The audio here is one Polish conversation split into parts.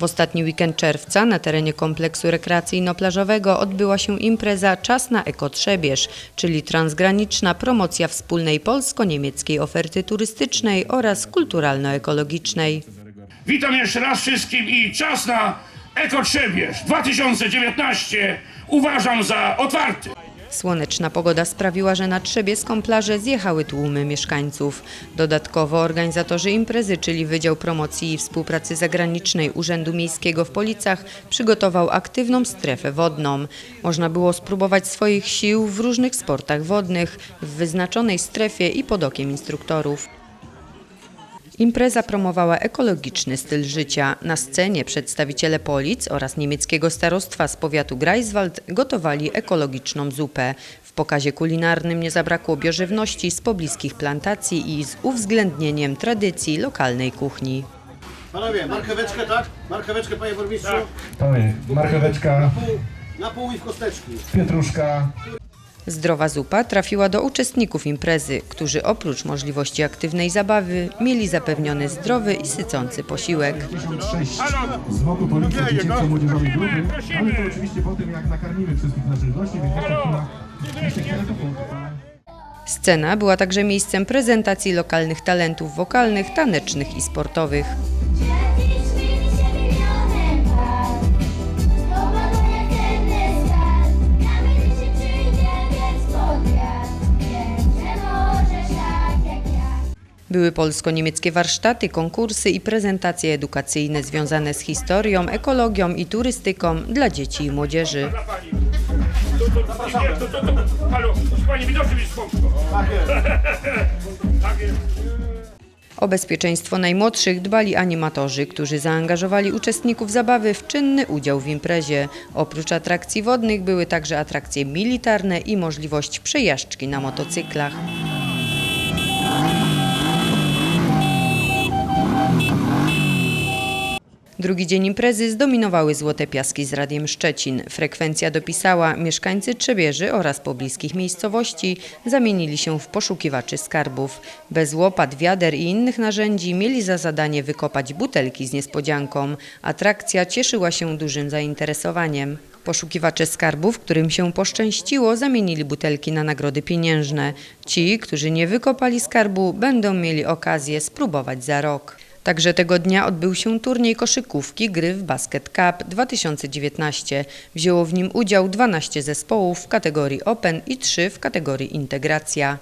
W ostatni weekend czerwca na terenie kompleksu rekreacyjno-plażowego odbyła się impreza Czas na Ekotrzebież, czyli transgraniczna promocja wspólnej polsko-niemieckiej oferty turystycznej oraz kulturalno-ekologicznej. Witam jeszcze raz wszystkim i czas na Ekotrzebież 2019 uważam za otwarty. Słoneczna pogoda sprawiła, że na trzebieską plażę zjechały tłumy mieszkańców. Dodatkowo organizatorzy imprezy, czyli Wydział Promocji i Współpracy Zagranicznej Urzędu Miejskiego w Policach, przygotował aktywną strefę wodną. Można było spróbować swoich sił w różnych sportach wodnych, w wyznaczonej strefie i pod okiem instruktorów. Impreza promowała ekologiczny styl życia. Na scenie przedstawiciele Polic oraz niemieckiego starostwa z powiatu Greifswald gotowali ekologiczną zupę. W pokazie kulinarnym nie zabrakło biożywności z pobliskich plantacji i z uwzględnieniem tradycji lokalnej kuchni. Panowie, marcheweczkę, tak? Marcheweczkę, panie burmistrzu. Panie, marcheweczka, Pół, na pół i w kosteczki. pietruszka, Zdrowa zupa trafiła do uczestników imprezy, którzy oprócz możliwości aktywnej zabawy mieli zapewniony zdrowy i sycący posiłek. 56 z boku policji dziecięco-młodzieżowej grupy, ale to oczywiście po tym jak nakarmimy wszystkich naszych gości, więc jeszcze chwila, jeszcze chwilę do punktu. Scena była także miejscem prezentacji lokalnych talentów wokalnych, tanecznych i sportowych. Były polsko-niemieckie warsztaty, konkursy i prezentacje edukacyjne związane z historią, ekologią i turystyką dla dzieci i młodzieży. O bezpieczeństwo najmłodszych dbali animatorzy, którzy zaangażowali uczestników zabawy w czynny udział w imprezie. Oprócz atrakcji wodnych były także atrakcje militarne i możliwość przejażdżki na motocyklach. Drugi dzień imprezy zdominowały Złote Piaski z Radiem Szczecin. Frekwencja dopisała, mieszkańcy Trzebieży oraz pobliskich miejscowości zamienili się w poszukiwaczy skarbów. Bez łopat, wiader i innych narzędzi mieli za zadanie wykopać butelki z niespodzianką. Atrakcja cieszyła się dużym zainteresowaniem. Poszukiwacze skarbów, którym się poszczęściło, zamienili butelki na nagrody pieniężne. Ci, którzy nie wykopali skarbu, będą mieli okazję spróbować za rok. Także tego dnia odbył się turniej koszykówki gry w Basket Cup 2019. Wzięło w nim udział 12 zespołów w kategorii Open i 3 w kategorii Integracja.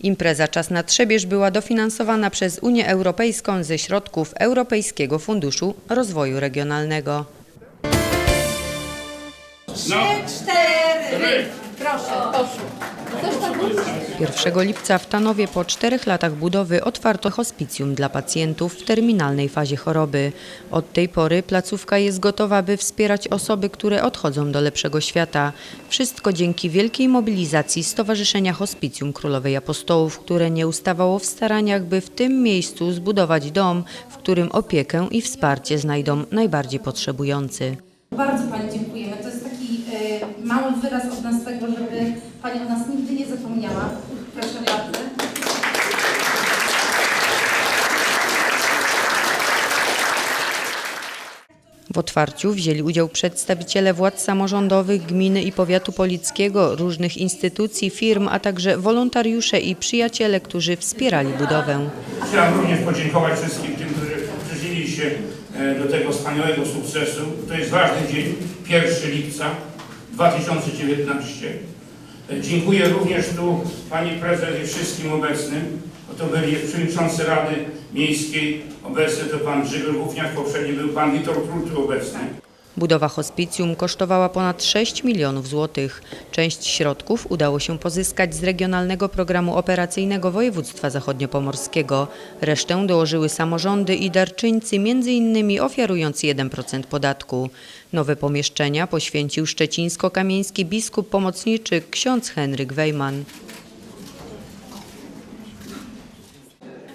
Impreza Czas na Trzebież była dofinansowana przez Unię Europejską ze środków Europejskiego Funduszu Rozwoju Regionalnego. No. Cztery. Proszę, poszło. Coś tam było? 1 lipca w Tanowie po czterech latach budowy otwarto hospicjum dla pacjentów w terminalnej fazie choroby. Od tej pory placówka jest gotowa, by wspierać osoby, które odchodzą do lepszego świata. Wszystko dzięki wielkiej mobilizacji Stowarzyszenia Hospicjum Królowej Apostołów, które nie ustawało w staraniach, by w tym miejscu zbudować dom, w którym opiekę i wsparcie znajdą najbardziej potrzebujący. Bardzo Pani dziękujemy. To jest taki e, mały wyraz od nas tego, żeby Pani o nas nigdy nie zapomniała. Proszę bardzo. W otwarciu wzięli udział przedstawiciele władz samorządowych, gminy i powiatu polickiego, różnych instytucji, firm, a także wolontariusze i przyjaciele, którzy wspierali budowę. Chciałem również podziękować wszystkim tym, którzy przyczynili się e, do tego wspaniałego sukcesu. To jest ważny dzień, 1 lipca 2019. Dziękuję również tu Pani Prezes i wszystkim obecnym. bo To byli przewodniczący Rady Miejskiej, obecny to Pan Grzegorz Gówniak, poprzedni był Pan Witold Król tu obecny. Budowa hospicjum kosztowała ponad 6 milionów złotych. Część środków udało się pozyskać z Regionalnego Programu Operacyjnego Województwa Zachodniopomorskiego. Resztę dołożyły samorządy i darczyńcy, innymi ofiarując 1% podatku. Nowe pomieszczenia poświęcił szczecińsko-kamieński biskup pomocniczy ksiądz Henryk Wejman.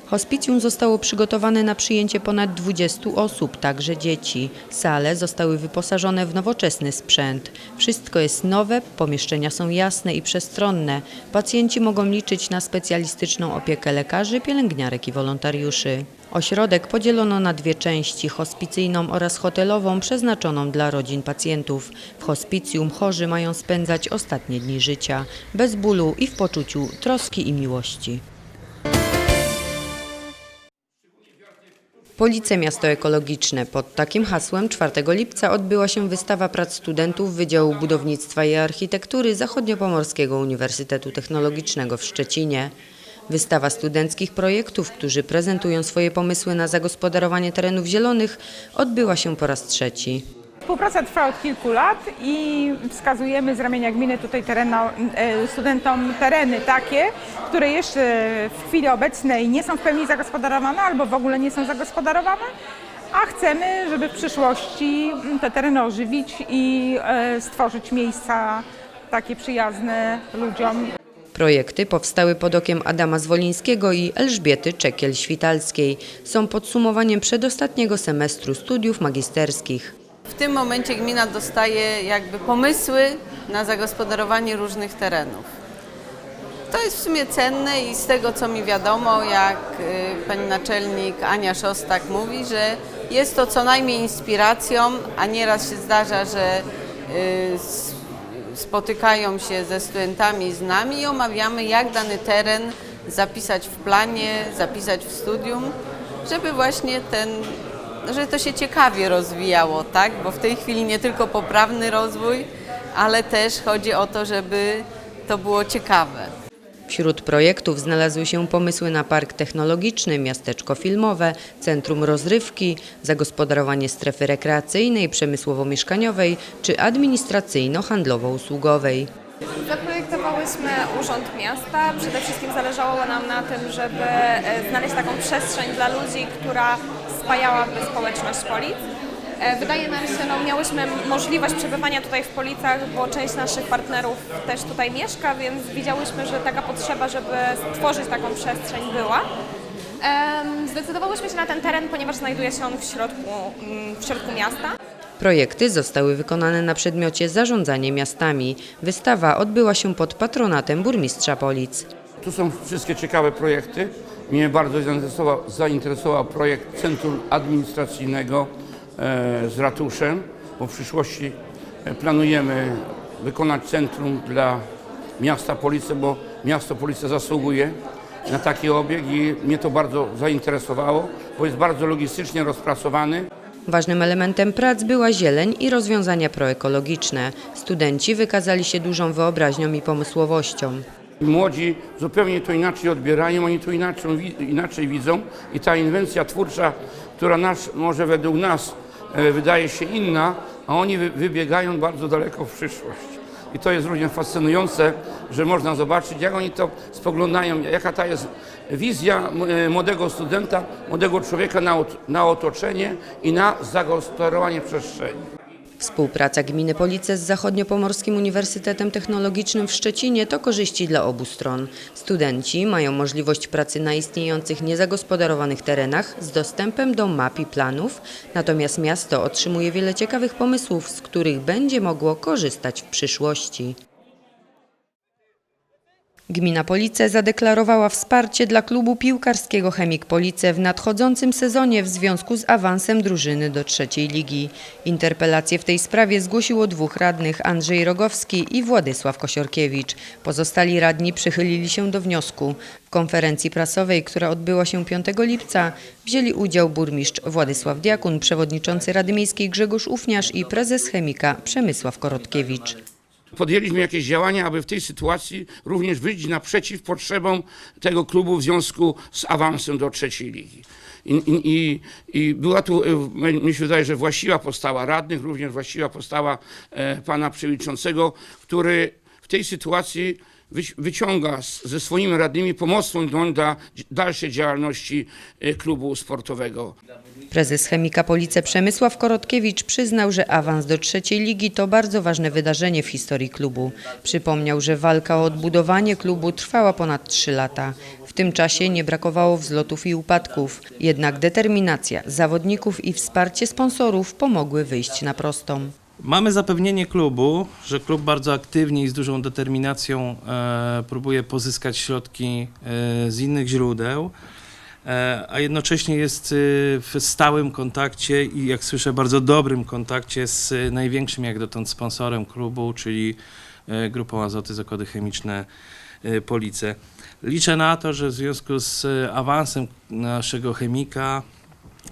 Hospicjum zostało przygotowane na przyjęcie ponad 20 osób, także dzieci. Sale zostały wyposażone w nowoczesny sprzęt. Wszystko jest nowe, pomieszczenia są jasne i przestronne. Pacjenci mogą liczyć na specjalistyczną opiekę lekarzy, pielęgniarek i wolontariuszy. Ośrodek podzielono na dwie części, hospicyjną oraz hotelową, przeznaczoną dla rodzin pacjentów. W hospicjum chorzy mają spędzać ostatnie dni życia, bez bólu i w poczuciu troski i miłości. Police Miasto Ekologiczne. Pod takim hasłem 4 lipca odbyła się wystawa prac studentów Wydziału Budownictwa i Architektury Zachodniopomorskiego Uniwersytetu Technologicznego w Szczecinie. Wystawa studenckich projektów, którzy prezentują swoje pomysły na zagospodarowanie terenów zielonych, odbyła się po raz trzeci. Współpraca trwa od kilku lat i wskazujemy z ramienia gminy tutaj e, studentom tereny takie, które jeszcze w chwili obecnej nie są w pełni zagospodarowane albo w ogóle nie są zagospodarowane, a chcemy, żeby w przyszłości te tereny ożywić i e, stworzyć miejsca takie przyjazne ludziom Projekty powstały pod okiem Adama Zwolińskiego i Elżbiety Czekiel-Świtalskiej. Są podsumowaniem przedostatniego semestru studiów magisterskich. W tym momencie gmina dostaje jakby pomysły na zagospodarowanie różnych terenów. To jest w sumie cenne i z tego co mi wiadomo, jak y, pani naczelnik Ania Szostak mówi, że jest to co najmniej inspiracją, a nieraz się zdarza, że y, spotykają się ze studentami z nami i omawiamy, jak dany teren zapisać w planie, zapisać w studium, żeby właśnie ten, żeby to się ciekawie rozwijało, tak? Bo w tej chwili nie tylko poprawny rozwój, ale też chodzi o to, żeby to było ciekawe. Wśród projektów znalazły się pomysły na park technologiczny, miasteczko filmowe, centrum rozrywki, zagospodarowanie strefy rekreacyjnej, przemysłowo-mieszkaniowej czy administracyjno-handlowo-usługowej. Zaprojektowałyśmy Urząd Miasta. Przede wszystkim zależało nam na tym, żeby e, znaleźć taką przestrzeń dla ludzi, która spajałaby społeczność Polic. E, Wydaje nam się, no miałyśmy możliwość przebywania tutaj w Policach, bo część naszych partnerów też tutaj mieszka, więc widziałyśmy, że taka potrzeba, żeby stworzyć taką przestrzeń była. Zdecydowałyśmy się na ten teren, ponieważ znajduje się on w środku, mm, w środku miasta. Projekty zostały wykonane na przedmiocie zarządzanie miastami. Wystawa odbyła się pod patronatem burmistrza Polic. Tu są wszystkie ciekawe projekty. Mnie bardzo zainteresował, zainteresował projekt Centrum Administracyjnego e, z ratuszem, bo w przyszłości e, planujemy wykonać centrum dla miasta Police, bo miasto Police zasługuje na taki obieg i mnie to bardzo zainteresowało, bo jest bardzo logistycznie rozpracowany. Ważnym elementem prac była zieleń i rozwiązania proekologiczne. Studenci wykazali się dużą wyobraźnią i pomysłowością. Młodzi zupełnie to inaczej odbierają, oni to inaczej, inaczej widzą i ta inwencja twórcza, która nas, może według nas e, wydaje się inna, a oni wy, wybiegają bardzo daleko w przyszłość. I to jest również fascynujące, że można zobaczyć, jak oni to spoglądają, jaka ta jest wizja e, młodego studenta, młodego człowieka na, na otoczenie i na zagospodarowanie przestrzeni. Współpraca gminy Police z Zachodniopomorskim Uniwersytetem Technologicznym w Szczecinie to korzyści dla obu stron. Studenci mają możliwość pracy na istniejących niezagospodarowanych terenach z dostępem do map i planów, natomiast miasto otrzymuje wiele ciekawych pomysłów, z których będzie mogło korzystać w przyszłości. Gmina Police zadeklarowała wsparcie dla klubu piłkarskiego Chemik Police w nadchodzącym sezonie w związku z awansem drużyny do trzeciej ligi. Interpelację w tej sprawie zgłosiło dwóch radnych Andrzej Rogowski i Władysław Kosiorkiewicz. Pozostali radni przychylili się do wniosku. W konferencji prasowej, która odbyła się 5 lipca, wzięli udział burmistrz Władysław Diakun, przewodniczący Rady Miejskiej Grzegorz Ufniarz i prezes Chemika Przemysław Korotkiewicz. Podjęliśmy jakieś działania, aby w tej sytuacji również wyjść naprzeciw potrzebom tego klubu w związku z awansem do trzeciej ligi. I, i, i, była tu, e, mi się wydaje, że właściwa postawa radnych, również właściwa postawa e, pana przewodniczącego, który w tej sytuacji wyci- wyciąga ze swoimi radnymi pomocną dłoń dla dalszej działalności e, klubu sportowego. Prezes Chemika Police Przemysław Korotkiewicz przyznał, że awans do trzeciej ligi to bardzo ważne wydarzenie w historii klubu. Przypomniał, że walka o odbudowanie klubu trwała ponad trzy lata. W tym czasie nie brakowało wzlotów i upadków, jednak determinacja zawodników i wsparcie sponsorów pomogły wyjść na prostą. Mamy zapewnienie klubu, że klub bardzo aktywnie i z dużą determinacją e, próbuje pozyskać środki e, z innych źródeł, a jednocześnie jest e, w stałym kontakcie i jak słyszę bardzo dobrym kontakcie z e, największym jak dotąd sponsorem klubu, czyli e, Grupą Azoty Zakłady Chemiczne e, Police. Liczę na to, że w związku z e, awansem naszego chemika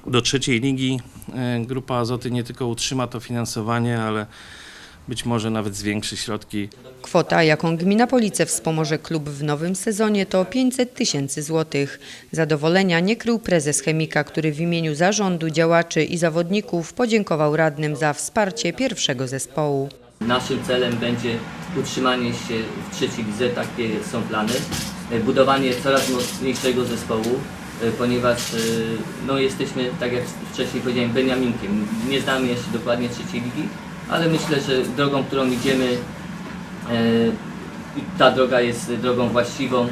do trzeciej ligi e, Grupa Azoty nie tylko utrzyma to finansowanie, ale być może nawet zwiększy środki Kwota, jaką gmina Police wspomoże klub w nowym sezonie to 500 tysięcy złotych. Zadowolenia nie krył prezes Chemika, który w imieniu zarządu, działaczy i zawodników podziękował radnym za wsparcie pierwszego zespołu. Naszym celem będzie utrzymanie się w trzeciej lidze, takie są plany. E, Budowanie coraz mocniejszego zespołu, e, ponieważ e, no, jesteśmy, tak jak wcześniej powiedziałem, Beniaminkiem. Nie znamy jeszcze dokładnie trzeciej ligi, ale myślę, że drogą, którą idziemy, e, ta droga jest drogą właściwą e,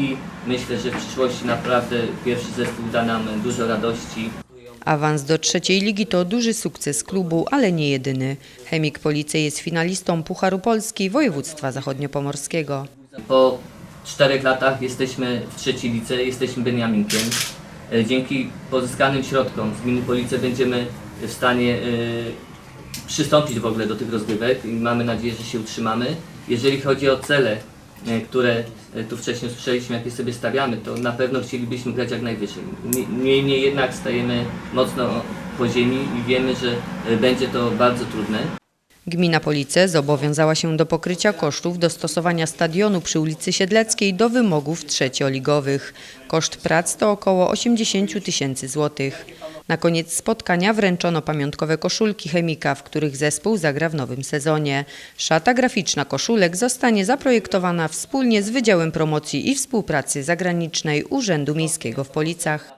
i myślę, że w przyszłości naprawdę pierwszy zespół da nam dużo radości. Awans do trzeciej ligi to duży sukces klubu, ale nie jedyny. Chemik Police jest finalistą Pucharu Polski Województwa Zachodniopomorskiego. Po czterech latach jesteśmy w trzeciej lidze, jesteśmy Beniaminkiem. E, Dzięki pozyskanym środkom z gminy Police będziemy w stanie przystąpić w ogóle do tych rozgrywek i mamy nadzieję, że się utrzymamy. Jeżeli chodzi o cele, e, które e, tu wcześniej usłyszeliśmy, jakie sobie stawiamy, to na pewno chcielibyśmy grać jak najwyżej. Nie- Niemniej jednak stajemy mocno po ziemi i wiemy, że e, będzie to bardzo trudne. Gmina Police zobowiązała się do pokrycia kosztów dostosowania stadionu przy ulicy Siedleckiej do wymogów trzecioligowych. Koszt prac to około 80 tysięcy złotych. Na koniec spotkania wręczono pamiątkowe koszulki chemika, w których zespół zagra w nowym sezonie. Szata graficzna koszulek zostanie zaprojektowana wspólnie z Wydziałem Promocji i Współpracy Zagranicznej Urzędu Miejskiego w Policach.